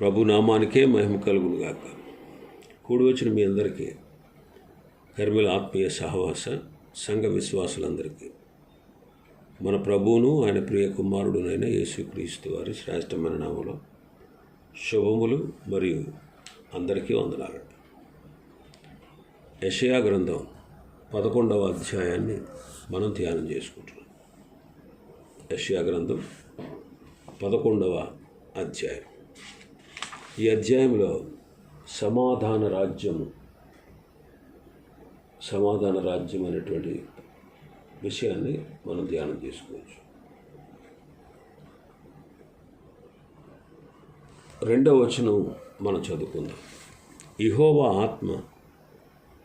ప్రభు నామానికే మహిమ కలుగునుగాక. కూడివచ్చిన కూడి వచ్చిన మీ అందరికీ కర్మిల ఆత్మీయ సహవాస సంఘ విశ్వాసులందరికీ. మన ప్రభువును ఆయన ప్రియ కుమారుడునైన యేసుక్రీస్తు వారి శ్రేష్టమైన నామలో శుభములు మరియు అందరికీ వందనాలు యషయా గ్రంథం పదకొండవ అధ్యాయాన్ని మనం ధ్యానం చేసుకుంటున్నాం. యషయా గ్రంథం పదకొండవ అధ్యాయం. ఈ అధ్యాయంలో సమాధాన రాజ్యము సమాధాన రాజ్యం అనేటువంటి విషయాన్ని మనం ధ్యానం చేసుకోవచ్చు. రెండవ వచనం మనం చదువుకుందాం. ఇహోవా ఆత్మ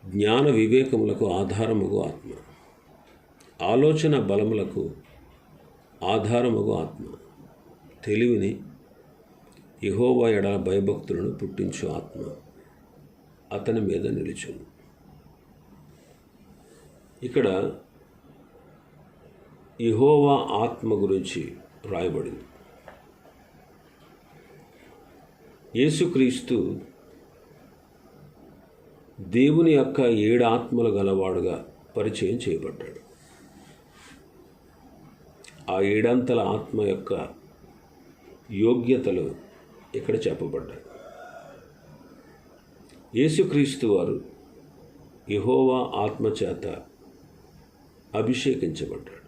జ్ఞాన వివేకములకు ఆధారముగు ఆత్మ ఆలోచన బలములకు ఆధారముగు ఆత్మ తెలివిని యహోవా ఎడ భయభక్తులను పుట్టించు ఆత్మ. అతని మీద నిలిచును ఇక్కడ యహోవా ఆత్మ గురించి రాయబడింది. యేసుక్రీస్తు దేవుని యొక్క ఏడు ఆత్మలు గలవాడుగా పరిచయం చేయబడ్డాడు. ఆ ఏడంతల ఆత్మ యొక్క యోగ్యతలు ఇక్కడ చెప్పబడ్డాయి. యేసుక్రీస్తు వారు యహోవా ఆత్మచేత అభిషేకించబడ్డాడు.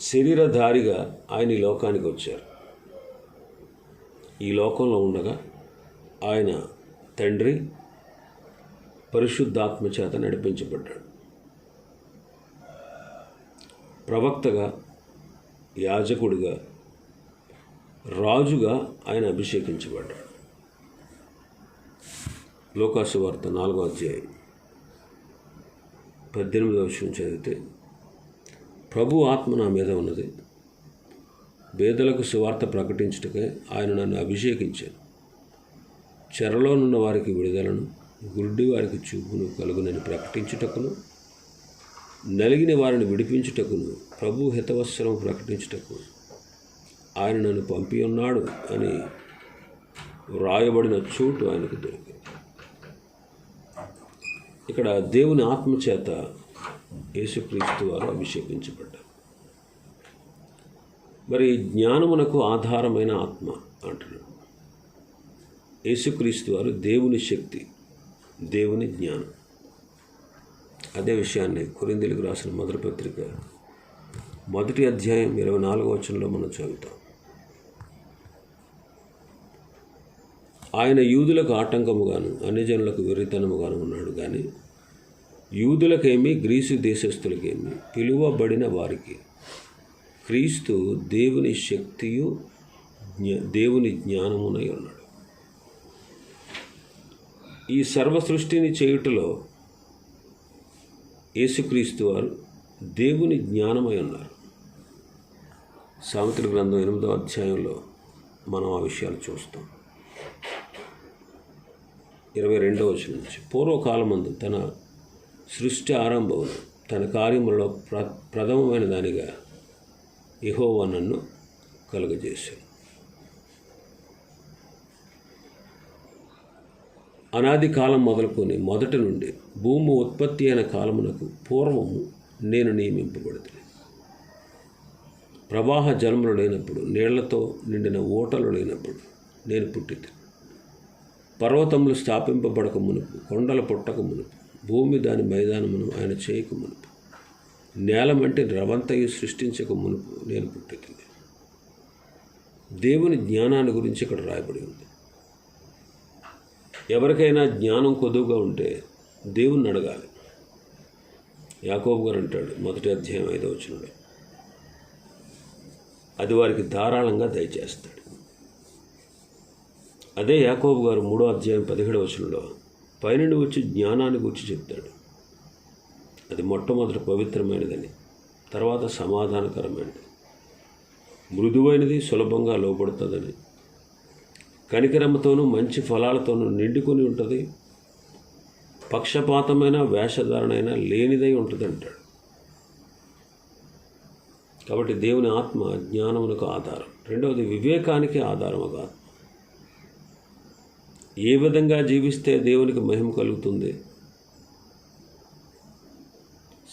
శరీరధారిగా ఆయన ఈ లోకానికి వచ్చారు. ఈ లోకంలో ఉండగా ఆయన తండ్రి పరిశుద్ధాత్మ చేత నడిపించబడ్డాడు. ప్రవక్తగా యాజకుడిగా రాజుగా ఆయన అభిషేకించబడ్డాడు. లోకాసు వార్త నాలుగో అధ్యాయం పద్దెనిమిదవ విషయం చదివితే ప్రభు ఆత్మ నా మీద ఉన్నది. పేదలకు సువార్త ప్రకటించుటకే ఆయన నన్ను అభిషేకించాను చెరలోనున్న వారికి విడుదలను గుడ్డి వారికి చూపును కలుగునని ప్రకటించుటకును నలిగిన వారిని విడిపించుటకును ప్రభు హితవత్సరం ప్రకటించుటకు ఆయన నన్ను పంపి ఉన్నాడు అని వ్రాయబడిన చోటు ఆయనకు దొరికింది. ఇక్కడ దేవుని ఆత్మచేత యేసుక్రీస్తు వారు అభిషేకించబడ్డారు. మరి జ్ఞానమునకు ఆధారమైన ఆత్మ అంటున్నాడు. యేసుక్రీస్తు వారు దేవుని శక్తి దేవుని జ్ఞానం. అదే విషయాన్ని కొరిందెలకు రాసిన మొదటి పత్రిక మొదటి అధ్యాయం ఇరవై నాలుగో వచనంలో మనం చదువుతాం. ఆయన యూదులకు ఆటంకముగాను అన్యజనులకు విరితనముగాను ఉన్నాడు కానీ యూదులకేమి గ్రీసు దేశస్థులకేమి పిలువబడిన వారికి క్రీస్తు దేవుని శక్తియు దేవుని జ్ఞానమునై ఉన్నాడు. ఈ సర్వ సృష్టిని చేయుటలో యేసుక్రీస్తు వారు దేవుని జ్ఞానమై ఉన్నారు. సామెతల గ్రంథం ఎనిమిదో అధ్యాయంలో మనం ఆ విషయాలు చూస్తాం. ఇరవై రెండవ వచనం నుంచి. పూర్వకాలమందు తన సృష్టి ఆరంభమును తన కార్యములలో ప్ర ప్రథమమైన దానిగా ఇహోవా నన్ను కలుగజేశాను అనాది కాలం మొదలుకొని మొదటి నుండి భూమి ఉత్పత్తి అయిన కాలమునకు పూర్వము నేను నియమింపబడుతుంది ప్రవాహ జలములు లేనప్పుడు నీళ్ళతో నిండిన ఓటలు లేనప్పుడు నేను పుట్టింది. పర్వతములు స్థాపింపబడక మునుపు కొండల పుట్టక మునుపు భూమి దాని మైదానమును ఆయన చేయక మునుపు నేలమంటే రవంతయు సృష్టించక మునుపు నేను పుట్టింది. దేవుని జ్ఞానాన్ని గురించి ఇక్కడ రాయబడి ఉంది. ఎవరికైనా జ్ఞానం కొద్దుగా ఉంటే దేవుణ్ణి అడగాలి. యాకోబు గారు అంటాడు మొదటి అధ్యాయం ఐదో వచ్చినాడు అది వారికి ధారాళంగా దయచేస్తాడు. అదే యాకోబు గారు మూడో అధ్యాయం పదిహేడవ వచనంలో పైనుండి వచ్చి జ్ఞానాన్ని గురించి చెప్తాడు. అది మొట్టమొదటి పవిత్రమైనదని తర్వాత సమాధానకరమైనది. మృదువైనది సులభంగా లోపడుతుందని కనికరమ్మతోనూ మంచి ఫలాలతోనూ నిండుకొని ఉంటుంది పక్షపాతమైన వేషధారణైనా లేనిదై ఉంటుంది అంటాడు కాబట్టి దేవుని ఆత్మ జ్ఞానమునకు ఆధారం. రెండవది వివేకానికి ఆధారం ఒక ఆత్మ. ఏ విధంగా జీవిస్తే దేవునికి మహిమ కలుగుతుంది?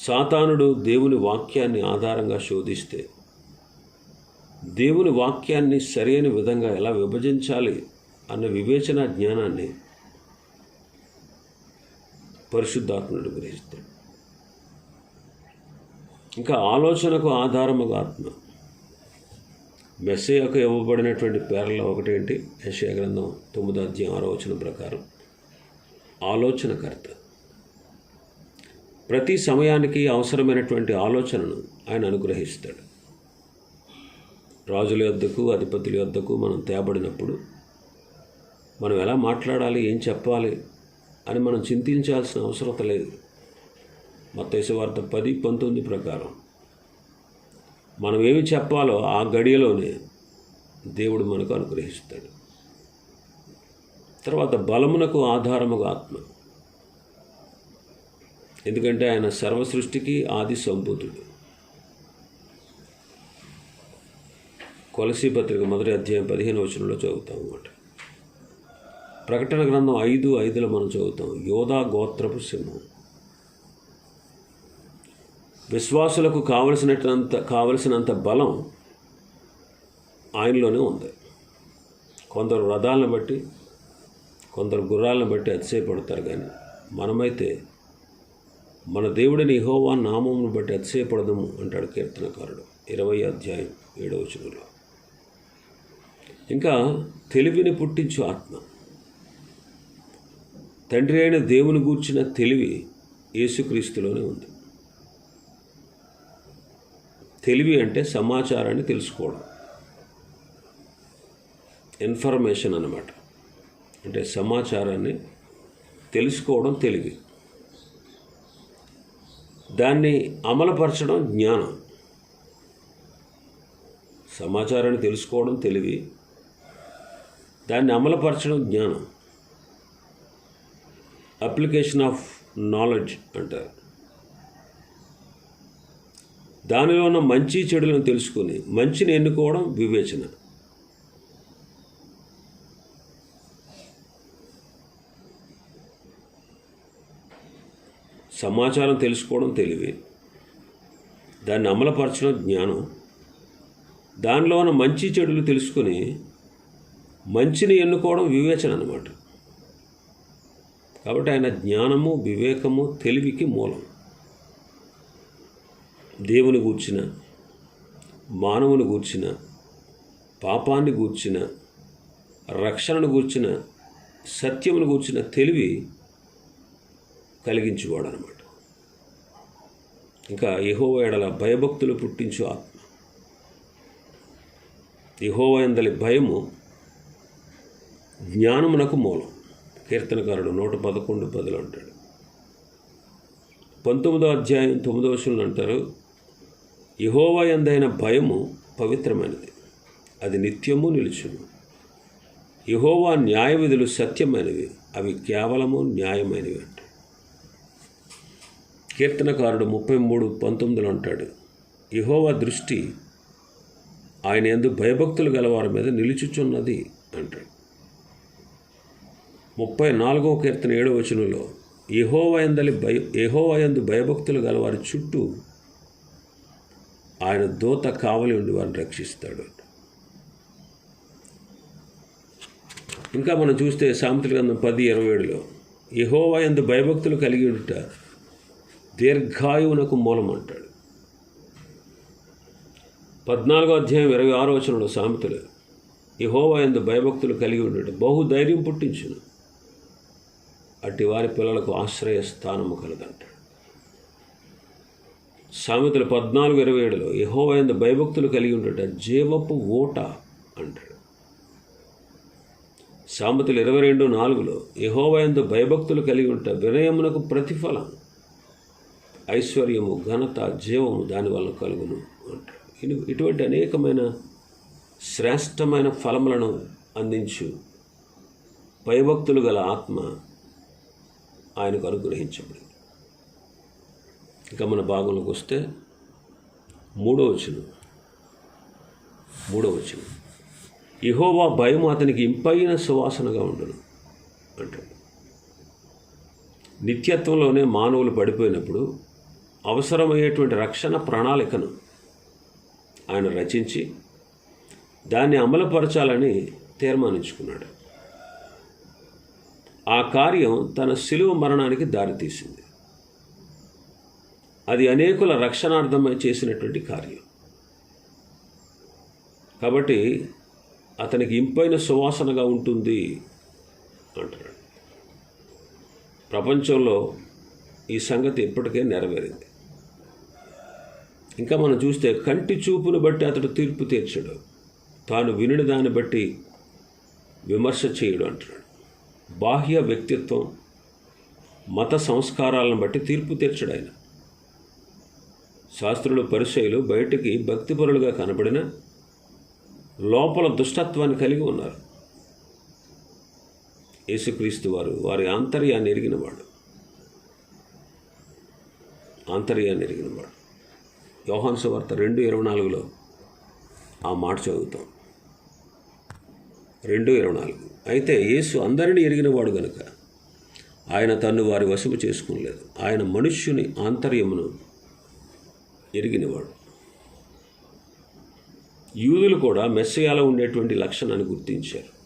సాతానుడు దేవుని వాక్యాన్ని ఆధారంగా శోధిస్తే దేవుని వాక్యాన్ని సరైన విధంగా ఎలా విభజించాలి అన్న వివేచన జ్ఞానాన్ని పరిశుద్ధాత్ముడు గ్రహిస్తాడు ఇంకా ఆలోచనకు ఆధారముగా ఆత్మ. మెస్సయ్యకు ఇవ్వబడినటువంటి పేర్లలో ఒకటేంటి? యశయ గ్రంథం తొమ్మిదో అధ్యాయం ఆరో వచనం ప్రకారం. ఆలోచనకర్త. ప్రతి సమయానికి అవసరమైనటువంటి ఆలోచనను ఆయన అనుగ్రహిస్తాడు. రాజుల యొద్దకు అధిపతుల యొద్దకు మనం తేబడినప్పుడు మనం ఎలా మాట్లాడాలి ఏం చెప్పాలి అని మనం చింతించాల్సిన అవసరం లేదు. వార్త పది పంతొమ్మిది ప్రకారం. మనం ఏమి చెప్పాలో ఆ గడియలోనే దేవుడు మనకు అనుగ్రహిస్తాడు. తర్వాత బలమునకు ఆధారముగా ఆత్మ. ఎందుకంటే ఆయన సర్వ సృష్టికి ఆది సంభూతుడు కొలసీ పత్రిక మొదటి అధ్యాయం పదిహేను వచనంలో చదువుతాం అన్నమాట. ప్రకటన గ్రంథం ఐదు ఐదులో మనం చదువుతాం. యోధా గోత్రపు సింహం. విశ్వాసులకు కావలసినంత కావలసినంత బలం ఆయనలోనే ఉంది. కొందరు రథాలను బట్టి కొందరు గుర్రాలను బట్టి అతిశయపడతారు కానీ మనమైతే మన దేవుడిని ఇహోవా నామమును బట్టి అతిశయపడదము అంటాడు కీర్తనకారుడు. ఇరవై అధ్యాయం ఏడవ చదువులో ఇంకా తెలివిని పుట్టించు ఆత్మ. తండ్రి అయిన దేవుని గూర్చిన తెలివి యేసుక్రీస్తులోనే ఉంది. తెలివి అంటే సమాచారాన్ని తెలుసుకోవడం. ఇన్ఫర్మేషన్ అన్నమాట. అంటే సమాచారాన్ని తెలుసుకోవడం తెలివి. దాన్ని అమలుపరచడం జ్ఞానం. సమాచారాన్ని తెలుసుకోవడం తెలివి. దాన్ని అమలుపరచడం జ్ఞానం. అప్లికేషన్ ఆఫ్ నాలెడ్జ్ అంటారు. దానిలో ఉన్న మంచి చెడులను తెలుసుకుని మంచిని ఎన్నుకోవడం వివేచన. సమాచారం తెలుసుకోవడం తెలివి. దాన్ని అమలుపరచడం జ్ఞానం. దానిలో ఉన్న మంచి చెడులు తెలుసుకుని మంచిని ఎన్నుకోవడం వివేచన అన్నమాట. కాబట్టి ఆయన జ్ఞానము వివేకము తెలివికి మూలం. దేవుని గూర్చిన మానవుని గూర్చిన పాపాన్ని గూర్చిన రక్షణను గూర్చిన సత్యమును గూర్చిన తెలివి కలిగించేవాడు అనమాట ఇంకా యహోవ ఎడల భయభక్తులు పుట్టించు ఆత్మ. యహోవ ఎందలి భయము జ్ఞానమునకు మూలం. కీర్తనకారుడు నూట పదకొండు పదులు అంటాడు. పంతొమ్మిదో అధ్యాయం తొమ్మిదో వచనంలో అంటారు యహోవా ఎందైన భయము పవిత్రమైనది. అది నిత్యము నిలుచును. యహోవా న్యాయ విధులు సత్యమైనవి అవి కేవలము న్యాయమైనవి అంటాడు కీర్తనకారుడు ముప్పై మూడు పంతొమ్మిదిలో అంటాడు యహోవా దృష్టి ఆయన ఎందు భయభక్తులు గలవారి మీద నిలుచుచున్నది అంటాడు. ముప్పై నాలుగవ కీర్తన ఏడవ వచనంలో యహోవా ఎందలి భయ యహోవా ఎందు భయభక్తులు గలవారి చుట్టూ ఆయన దూత కావలి ఉండి వారిని రక్షిస్తాడు ఇంకా మనం చూస్తే సామెతల గ్రంథం పది ఇరవై ఏడులో యహోవా ఎందు భయభక్తులు కలిగి ఉండుట దీర్ఘాయువునకు మూలం అంటాడు. పద్నాలుగో అధ్యాయం ఇరవై ఆరో వచనంలో సామెతలు యహోవా ఎందు భయభక్తులు కలిగి ఉండటం బహు ధైర్యం పుట్టించును. అట్టి వారి పిల్లలకు ఆశ్రయ స్థానము కలదంటాడు. సామెతలు పద్నాలుగు ఇరవై ఏడులో యహోవా భయభక్తులు కలిగి ఉండట జీవపు ఓట అంటాడు. సామెతలు ఇరవై రెండు నాలుగులో యహోవా భయభక్తులు కలిగి ఉంట వినయమునకు ప్రతిఫలం ఐశ్వర్యము ఘనత జీవము దానివల్ల కలుగును అంటాడు. ఇటువంటి అనేకమైన శ్రేష్టమైన ఫలములను అందించు భయభక్తులు గల ఆత్మ ఆయనకు అనుగ్రహించబడింది ఇంకా మన భాగంలోకి వస్తే మూడో వచనం. మూడో వచ్చిన ఇహోవా భయం అతనికి ఇంపైన సువాసనగా ఉండను అంటాడు. నిత్యత్వంలోనే మానవులు పడిపోయినప్పుడు అవసరమయ్యేటువంటి రక్షణ ప్రణాళికను ఆయన రచించి దాన్ని అమలుపరచాలని తీర్మానించుకున్నాడు. ఆ కార్యం తన శిలువ మరణానికి దారితీసింది. అది అనేకుల రక్షణార్థమై చేసినటువంటి కార్యం. కాబట్టి అతనికి ఇంపైన సువాసనగా ఉంటుంది అంటున్నాడు. ప్రపంచంలో ఈ సంగతి ఇప్పటికే నెరవేరింది. ఇంకా మనం చూస్తే కంటి చూపును బట్టి అతడు తీర్పు తీర్చడు. తాను వినిన దాన్ని బట్టి విమర్శ చేయడు అంటున్నాడు. బాహ్య వ్యక్తిత్వం మత సంస్కారాలను బట్టి తీర్పు తీర్చడు ఆయన. శాస్త్రులు పరిచయులు బయటికి భక్తిపరులుగా కనబడిన లోపల దుష్టత్వాన్ని కలిగి ఉన్నారు. యేసుక్రీస్తు వారు వారి ఆంతర్యాన్ని ఎరిగినవాడు ఆంతర్యాన్ని ఎరిగినవాడు యోహాన్సు వార్త రెండు ఇరవై నాలుగులో ఆ మాట చదువుతాం. రెండు ఇరవై నాలుగు. అయితే యేసు అందరినీ ఎరిగినవాడు గనుక ఆయన తన్ను వారి వశము చేసుకోలేదు ఆయన మనుష్యుని ఆంతర్యమును ఎరిగినవాడు. యూదులు కూడా మెస్సయాలో ఉండేటువంటి లక్షణాన్ని గుర్తించారు.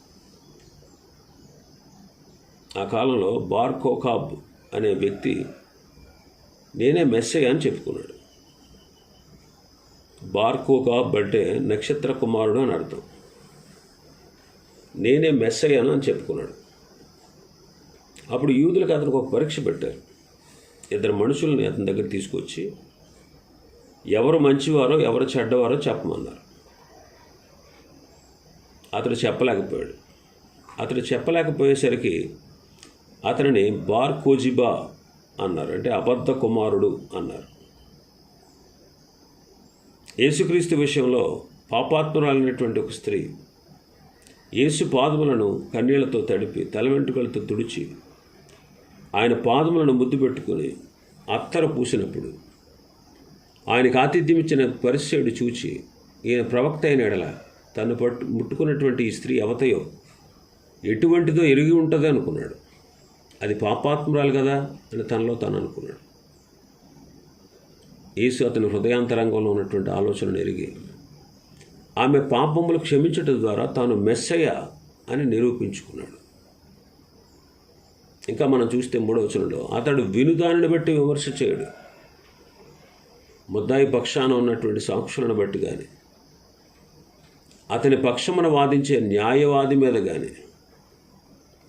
ఆ కాలంలో బార్కోకాబ్ అనే వ్యక్తి నేనే మెస్సయ్య అని చెప్పుకున్నాడు. బార్కోకాబ్ అంటే నక్షత్ర కుమారుడు అని అర్థం. నేనే మెస్సయ్యను అని చెప్పుకున్నాడు. అప్పుడు యూదులకు అతనికి ఒక పరీక్ష పెట్టారు. ఇద్దరు మనుషుల్ని అతని దగ్గర తీసుకొచ్చి ఎవరు మంచివారో ఎవరు చెడ్డవారో చెప్పమన్నారు. అతడు చెప్పలేకపోయాడు. అతడు చెప్పలేకపోయేసరికి అతనిని బార్ కోజిబా అన్నారు. అంటే అబద్ధ కుమారుడు అన్నారు. యేసుక్రీస్తు విషయంలో పాపాత్మురాలైనటువంటి ఒక స్త్రీ యేసు పాదములను కన్నీళ్ళతో తడిపి తల వెంట్రుకలతో తుడిచి ఆయన పాదములను ముద్దు పెట్టుకుని అత్తర పూసినప్పుడు ఆయనకు ఆతిథ్యం ఇచ్చిన పరిశ్యుడు చూచి ఈయన ప్రవక్త అయిన ఎడల తను పట్టు ముట్టుకున్నటువంటి ఈ స్త్రీ అవతయో ఎటువంటిదో ఎరిగి ఉంటుంది అనుకున్నాడు. అది పాపాత్మురాలు కదా అని తనలో తాను అనుకున్నాడు. యేసు అతని హృదయాంతరంగంలో ఉన్నటువంటి ఆలోచనను ఎరిగి ఆమె పాపములు క్షమించటం ద్వారా తాను మెస్సయ్య అని నిరూపించుకున్నాడు. ఇంకా మనం చూస్తే మూడవచనంలో అతడు వినుదానిని బట్టి విమర్శ చేయడు. ముద్దాయి పక్షాన ఉన్నటువంటి సాక్షులను బట్టి కానీ అతని పక్షమున వాదించే న్యాయవాది మీద కానీ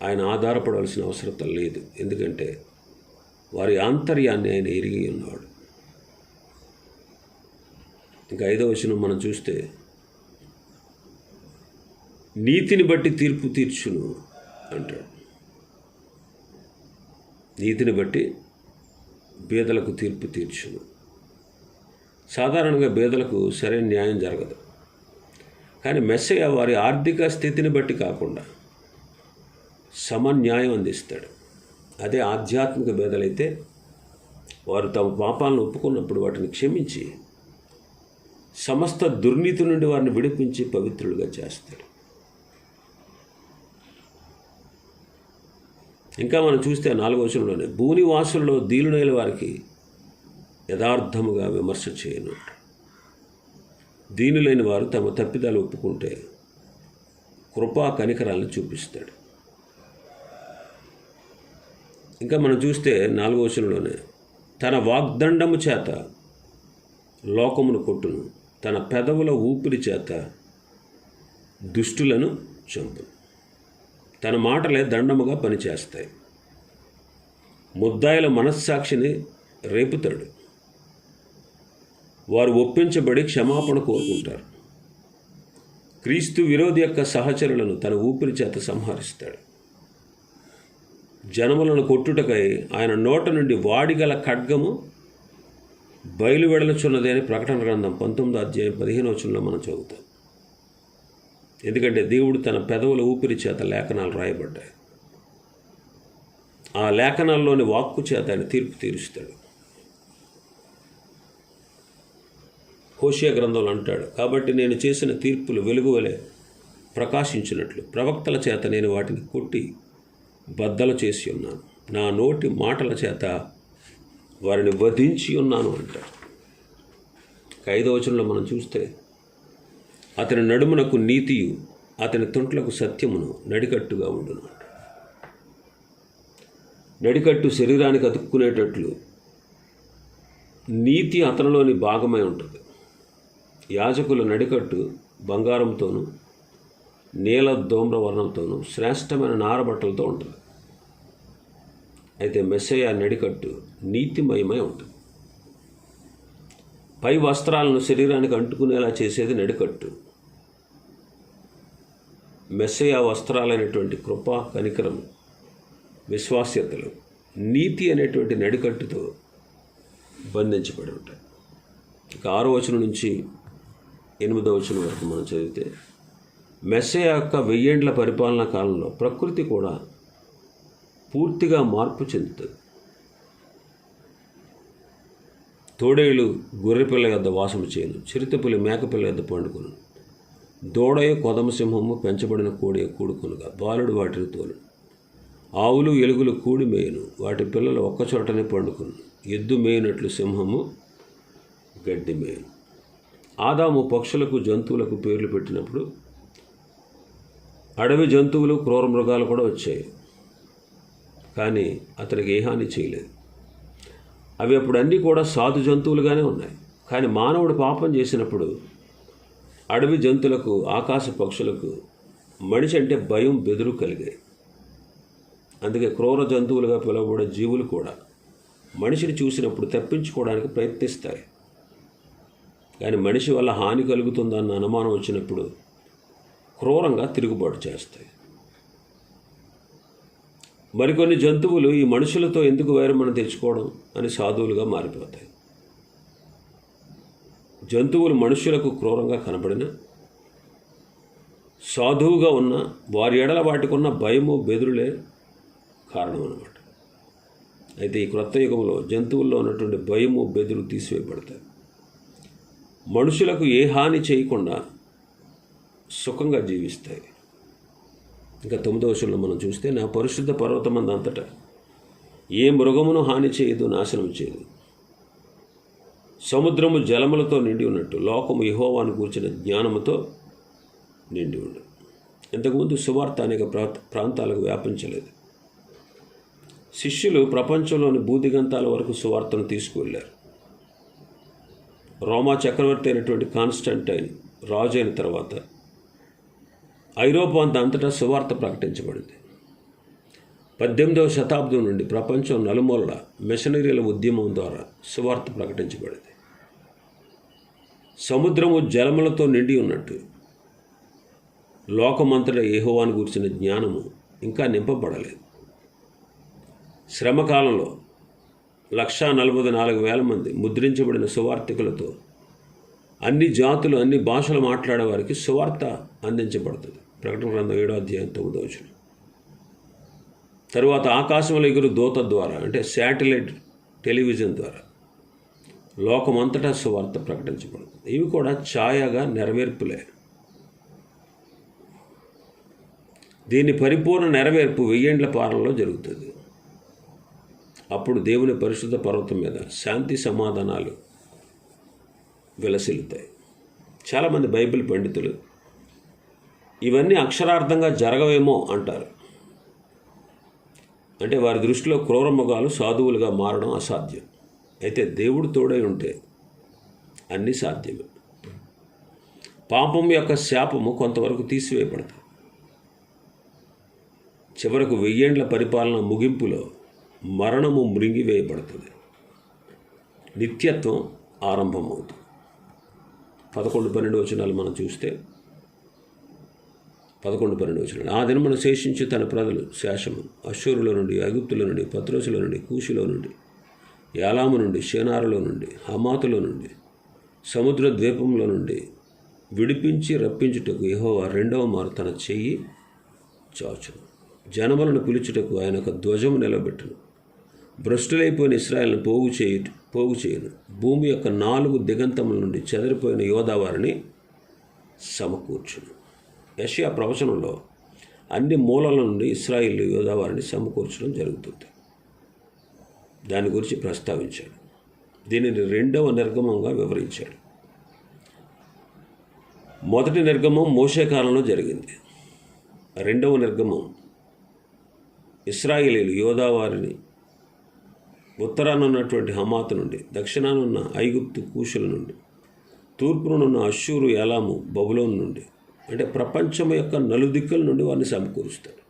ఆయన ఆధారపడవలసిన అవసరం లేదు ఎందుకంటే వారి ఆంతర్యాన్ని ఆయన ఎరిగి ఉన్నాడు ఇంకా ఐదవ వచనం మనం చూస్తే నీతిని బట్టి తీర్పు తీర్చును అంటాడు. నీతిని బట్టి బేదలకు తీర్పు తీర్చును. సాధారణంగా బేదలకు సరైన న్యాయం జరగదు. కానీ మెస్సయ్య వారి ఆర్థిక స్థితిని బట్టి కాకుండా సమన్యాయం అందిస్తాడు. అదే ఆధ్యాత్మిక భేదలైతే వారు తమ పాపాలను ఒప్పుకున్నప్పుడు వాటిని క్షమించి సమస్త దుర్నీతి నుండి వారిని విడిపించి పవిత్రులుగా చేస్తాడు. ఇంకా మనం చూస్తే నాలుగో వచనంలోనే భూనివాసుల్లో దీనులైన వారికి యథార్థముగా విమర్శ చేయను దీనులైన వారు తమ తప్పిదాలు ఒప్పుకుంటే కృపా కనికరాలను చూపిస్తాడు. ఇంకా మనం చూస్తే నాలుగో వచనంలోనే తన వాగ్దండము చేత లోకమును కొట్టును తన పెదవుల ఊపిరి చేత దుష్టులను చంపును. తన మాటలే దండముగా పనిచేస్తాయి. ముద్దాయిల మనస్సాక్షిని రేపుతాడు వారు ఒప్పించబడి క్షమాపణ కోరుకుంటారు. క్రీస్తు విరోధి యొక్క సహచరులను తన ఊపిరి చేత సంహరిస్తాడు. జనములను కొట్టుటకై ఆయన నోట నుండి వాడిగల ఖడ్గము బయలు వెడలుచున్నది అని ప్రకటన గ్రంథం పంతొమ్మిది అధ్యాయం పదిహేను వచనంలో మనం చదువుతాం. ఎందుకంటే దేవుడు తన పెదవుల ఊపిరి చేత లేఖనాలు రాయబడ్డాయి. ఆ లేఖనాల్లోని వాక్కు చేత ఆయన తీర్పు తీరుస్తాడు. హోషియా గ్రంథంలో అంటాడు కాబట్టి నేను చేసిన తీర్పులు వెలుగువలే ప్రకాశించినట్లు. ప్రవక్తల చేత నేను వాటిని కొట్టి బద్దలు చేసి ఉన్నాను. నా నోటి మాటల చేత వారిని వధించి ఉన్నాను అంటారు ఐదవచనంలో మనం చూస్తే అతని నడుమునకు నీతియు అతని తుంట్లకు సత్యమును నడికట్టుగా ఉండును నడికట్టు శరీరానికి అతుక్కునేటట్లు నీతి అతనిలోని భాగమై ఉంటుంది. యాజకుల నడికట్టు బంగారంతోనూ నీల దోమ్ర వర్ణంతోనూ శ్రేష్టమైన నారబట్టలతో ఉంటుంది. అయితే మెస్సయ్య నడికట్టు నీతిమయమై ఉంటుంది. పై వస్త్రాలను శరీరానికి అంటుకునేలా చేసేది నడికట్టు. మెస్సయ్య వస్త్రాలైనటువంటి కృప కనికరం విశ్వాస్యతలు నీతి అనేటువంటి నడికట్టుతో బంధించబడి ఉంటాయి. ఇక ఆరు వచనం నుంచి ఎనిమిదవ వచనం వరకు మనం చదివితే మెస్సే యొక్క వెయ్యేండ్ల పరిపాలనా కాలంలో ప్రకృతి కూడా పూర్తిగా మార్పు చెందుతుంది. తోడేలు గొర్రెపిల్ల యొద్ద వాసము చేయను చిరుతపులి మేకపిల్ల యొద్ద పండుకును. దూడయ కొదమసింహము పెంచబడిన కోడియ కూడుకునుగా బాలుడు వాటిని తోలు ఆవులు ఎలుగులు కూడి మేయను వాటి పిల్లలు ఒక్కచోటనే పండుకును. ఎద్దు మేయినట్లు సింహము గడ్డి మేయను. ఆదాము పక్షులకు జంతువులకు పేర్లు పెట్టినప్పుడు అడవి జంతువులు క్రూర మృగాలు కూడా వచ్చాయి. కానీ అతనికి ఏ హాని చేయలేదు. అవి అప్పుడు అన్నీ కూడా సాధు జంతువులుగానే ఉన్నాయి. కానీ మానవుడు పాపం చేసినప్పుడు అడవి జంతువులకు ఆకాశ పక్షులకు మనిషి అంటే భయం బెదురు కలిగాయి. అందుకే క్రూర జంతువులుగా పిలువబడే జీవులు కూడా మనిషిని చూసినప్పుడు తప్పించుకోవడానికి ప్రయత్నిస్తాయి. కానీ మనిషి వల్ల హాని కలుగుతుందన్న అనుమానం వచ్చినప్పుడు క్రూరంగా తిరుగుబాటు చేస్తాయి. మరికొన్ని జంతువులు ఈ మనుషులతో ఎందుకు వైరమని తెచ్చుకోవడం అని సాధువులుగా మారిపోతాయి. జంతువులు మనుషులకు క్రూరంగా కనబడిన సాధువుగా ఉన్న వారి ఎడల వాటికున్న భయము బెదురులే కారణం అన్నమాట అయితే ఈ క్రొత్త యుగంలో జంతువుల్లో ఉన్నటువంటి భయము బెదురు తీసివేయబడతాయి. మనుషులకు ఏ హాని చేయకుండా సుఖంగా జీవిస్తాయి. ఇంకా తొమ్మిదవ వచనంలో మనం చూస్తే నా పరిశుద్ధ పర్వతమంది అంతటా ఏ మృగమును హాని చేయదు నాశనం చేయదు. సముద్రము జలములతో నిండి ఉన్నట్టు లోకము యహోవాను కూర్చిన జ్ఞానముతో నిండి ఉండు. ఇంతకుముందు సువార్త అనేక ప్రా ప్రాంతాలకు వ్యాపించలేదు. శిష్యులు ప్రపంచంలోని బూదిగంతాల వరకు సువార్తను తీసుకువెళ్ళారు. రోమా చక్రవర్తి అయినటువంటి కాన్స్టంటైన్ రాజు అయిన తర్వాత ఐరోపా అంత అంతటా సువార్త ప్రకటించబడింది. పద్దెనిమిదవ శతాబ్దం నుండి ప్రపంచం నలుమూలల మిషనరీల ఉద్యమం ద్వారా సువార్త ప్రకటించబడింది. సముద్రము జలములతో నిండి ఉన్నట్టు లోకమంతట ఏహోవాను గురించిన జ్ఞానము ఇంకా నింపబడలేదు. శ్రమకాలంలో లక్షా నలభై నాలుగు వేల మంది ముద్రించబడిన సువార్థికులతో అన్ని జాతులు అన్ని భాషలు మాట్లాడే వారికి సువార్త అందించబడుతుంది. ప్రకటన గ్రంథం ఏడో అధ్యాయం తొమ్మిదో వచ్చిన తరువాత ఆకాశంలో ఎగురు దూత ద్వారా అంటే శాటిలైట్ టెలివిజన్ ద్వారా లోకమంతటా సువార్త ప్రకటించబడుతుంది. ఇవి కూడా ఛాయగా నెరవేర్పులే. దీని పరిపూర్ణ నెరవేర్పు వెయ్యేండ్ల పాలనలో జరుగుతుంది. అప్పుడు దేవుని పరిశుద్ధ పర్వతం మీద శాంతి సమాధానాలు విలసిల్లుతాయి. చాలామంది బైబిల్ పండితులు ఇవన్నీ అక్షరార్థంగా జరగవేమో అంటారు. అంటే వారి దృష్టిలో క్రూరముగాలు సాధువులుగా మారడం అసాధ్యం. అయితే దేవుడు తోడై ఉంటే అన్నీ సాధ్యమే. పాపం యొక్క శాపము కొంతవరకు తీసివేయబడుతుంది చివరకు వెయ్యేండ్ల పరిపాలన ముగింపులో మరణము మృంగివేయబడుతుంది. నిత్యత్వం ఆరంభమవుతుంది. పదకొండు పన్నెండు వచనాలు మనం చూస్తే పదకొండు పన్నెండు వచనాలు. ఆ దినమును శేషించి తన ప్రజలు శేషము అశ్వరుల నుండి అగుప్తుల నుండి పత్రోసుల నుండి కూషిలో నుండి యాలాము నుండి షేనారులో నుండి హమాతులో నుండి సముద్ర ద్వీపంలో నుండి విడిపించి రప్పించుటకు యెహోవా రెండవ మారు తన చెయ్యి చాచును. జనములను పిలుచుటకు ఆయన ఒక ధ్వజము నిలబెట్టును. భ్రష్టులైపోయిన ఇస్రాయల్ని పోగు చేయ పోగు చేయను. భూమి యొక్క నాలుగు దిగంతముల నుండి చెదిరిపోయిన యోధావారిని సమకూర్చును. యషియా ప్రవచనంలో అన్ని మూలల నుండి ఇస్రాయిల్ యోధావారిని సమకూర్చడం జరుగుతుంది. దాని గురించి ప్రస్తావించాడు. దీనిని రెండవ నిర్గమంగా వివరించాడు. మొదటి నిర్గమం మోసే కాలంలో జరిగింది. రెండవ నిర్గమం ఇస్రాయిలీలు యోధావారిని ఉత్తరాన ఉన్నటువంటి నుండి దక్షిణానున్న ఐగుప్తు కూషుల నుండి తూర్పునున్న అశ్షూరు ఎలాము బబులోన్ నుండి అంటే ప్రపంచం యొక్క నలుదిక్కుల నుండి వారిని సమకూరుస్తాడు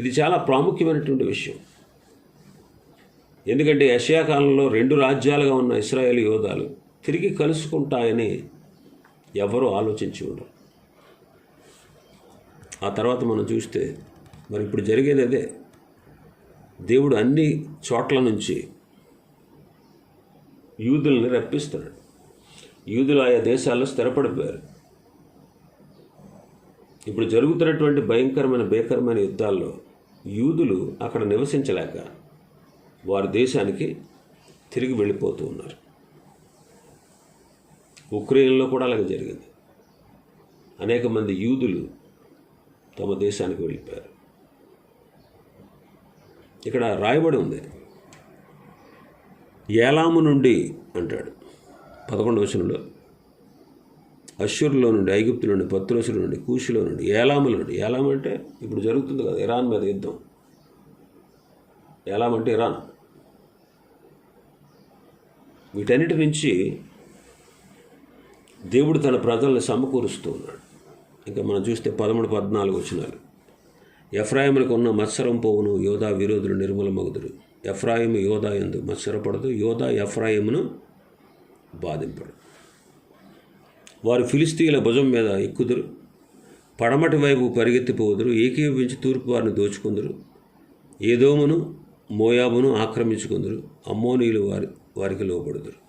ఇది చాలా ప్రాముఖ్యమైనటువంటి విషయం. ఎందుకంటే యషయా కాలంలో రెండు రాజ్యాలుగా ఉన్న ఇస్రాయేల్ యోధాలు తిరిగి కలుసుకుంటాయని ఎవరూ ఆలోచించి ఉండరు. ఆ తర్వాత మనం చూస్తే మరి ఇప్పుడు జరిగేది అదే. దేవుడు అన్ని చోట్ల నుంచి యూదుల్ని రప్పిస్తున్నాడు. యూదులు ఆయా దేశాల్లో స్థిరపడిపోయారు. ఇప్పుడు జరుగుతున్నటువంటి భయంకరమైన భీకరమైన యుద్ధాల్లో యూదులు అక్కడ నివసించలేక వారి దేశానికి తిరిగి వెళ్ళిపోతూ ఉన్నారు. ఉక్రెయిన్లో కూడా అలాగే జరిగింది. అనేక మంది యూదులు తమ దేశానికి వెళ్ళిపోయారు. ఇక్కడ రాయబడి ఉంది. ఏలాము నుండి అంటాడు. పదకొండు వచనంలో అశ్వరులో నుండి ఐగుప్తు నుండి పత్రోసుల నుండి కూషులో నుండి ఏలాముల నుండి. ఏలాం అంటే ఇప్పుడు జరుగుతుంది కదా ఇరాన్ మీద యుద్ధం. ఏలాం అంటే ఇరాన్. వీటన్నిటి నుంచి దేవుడు తన ప్రజల్ని సమకూరుస్తూ ఉన్నాడు. ఇంకా మనం చూస్తే పదమూడు పద్నాలుగు వచ్చినారు ఎఫ్రాయిములకు ఉన్న మత్సరం పోవును యోధా విరోధులు నిర్మూలమగుదురు. ఎఫ్రాయిము యోధా ఎందు మత్సరపడదు యోధా ఎఫ్రాయిమును బాధింపడు. వారు ఫిలిస్తీన్ల భుజం మీద ఎక్కుదురు పడమటి వైపు పరిగెత్తిపోదురు ఏకీవించి తూర్పు వారిని దోచుకుందరు ఏదోమును మోయాబును ఆక్రమించుకుందరు అమ్మోనీయులు వారి వారికి లోబడుదురు.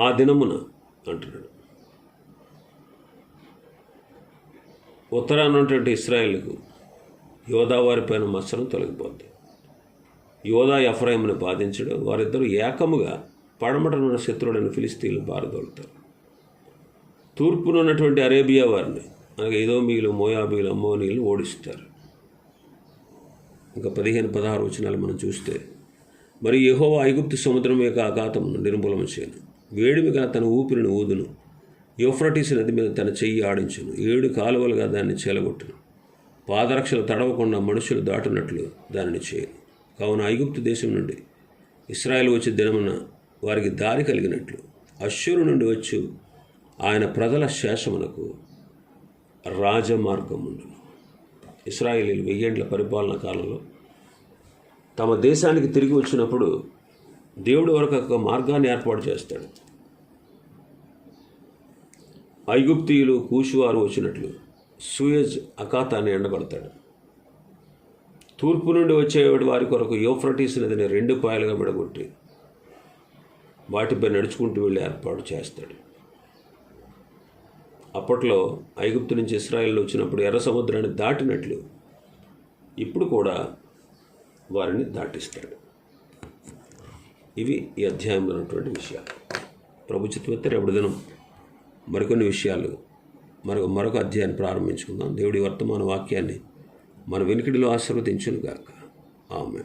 ఆ దినమున అంటున్నాడు ఉత్తరాన ఉన్నటువంటి ఇస్రాయిల్కు యోధా వారిపైన మత్సరం తొలగిపోద్ది. యోధా ఎఫ్రాయిమును బాధించడం వారిద్దరూ ఏకముగా పడమటనున్న శత్రువుడైన ఫిలిస్తీన్లు బారదోలుతారు. తూర్పున ఉన్నటువంటి అరేబియా వారిని అనగా ఇదోమీలు మోయాబీలు అమ్మోనీలు ఓడిస్తారు. ఇంకా పదిహేను పదహారు వచనాలు మనం చూస్తే మరి యహోవా ఐగుప్తు సముద్రం యొక్క ఆఘాతమును నిర్మూలన చేయను. వేడిమిగా తన ఊపిరిని ఊదును. యూఫ్రటీస్ నది మీద తన చెయ్యి ఆడించును. ఏడు కాలువలుగా దాన్ని చేలగొట్టును. పాదరక్షలు తడవకుండా మనుషులు దాటునట్లు దానిని చేయను. కావున ఐగుప్తు దేశం నుండి ఇస్రాయల్ వచ్చే దినమున వారికి దారి కలిగినట్లు అశ్వరు నుండి వచ్చు ఆయన ప్రజల శేషమునకు రాజమార్గముండును. ఇస్రాయేలీలు వెయ్యేండ్ల పరిపాలన కాలంలో తమ దేశానికి తిరిగి వచ్చినప్పుడు దేవుడు వరకు ఒక మార్గాన్ని ఏర్పాటు చేస్తాడు. ఐగుప్తీయులు కూషువారు వచ్చినట్లు సూయజ్ అకాతాన్ని ఎండబడతాడు తూర్పు నుండి వచ్చేవాడి వారి కొరకు యోఫ్రటీస్ నదిని రెండు పాయలుగా విడగొట్టి వాటిపై నడుచుకుంటూ వెళ్ళి ఏర్పాటు చేస్తాడు. అప్పట్లో ఐగుప్తు నుంచి ఇస్రాయిల్ వచ్చినప్పుడు ఎర్ర సముద్రాన్ని దాటినట్లు ఇప్పుడు కూడా వారిని దాటిస్తాడు. ఇవి ఈ అధ్యాయంలో ఉన్నటువంటి విషయాలు. ప్రభు రేపటి దినం మరికొన్ని విషయాలు మరొక మరొక అధ్యాయాన్ని ప్రారంభించుకుందాం. దేవుడి వర్తమాన వాక్యాన్ని మన వెనుకడిలో ఆశీర్వదించును గాక ఆమె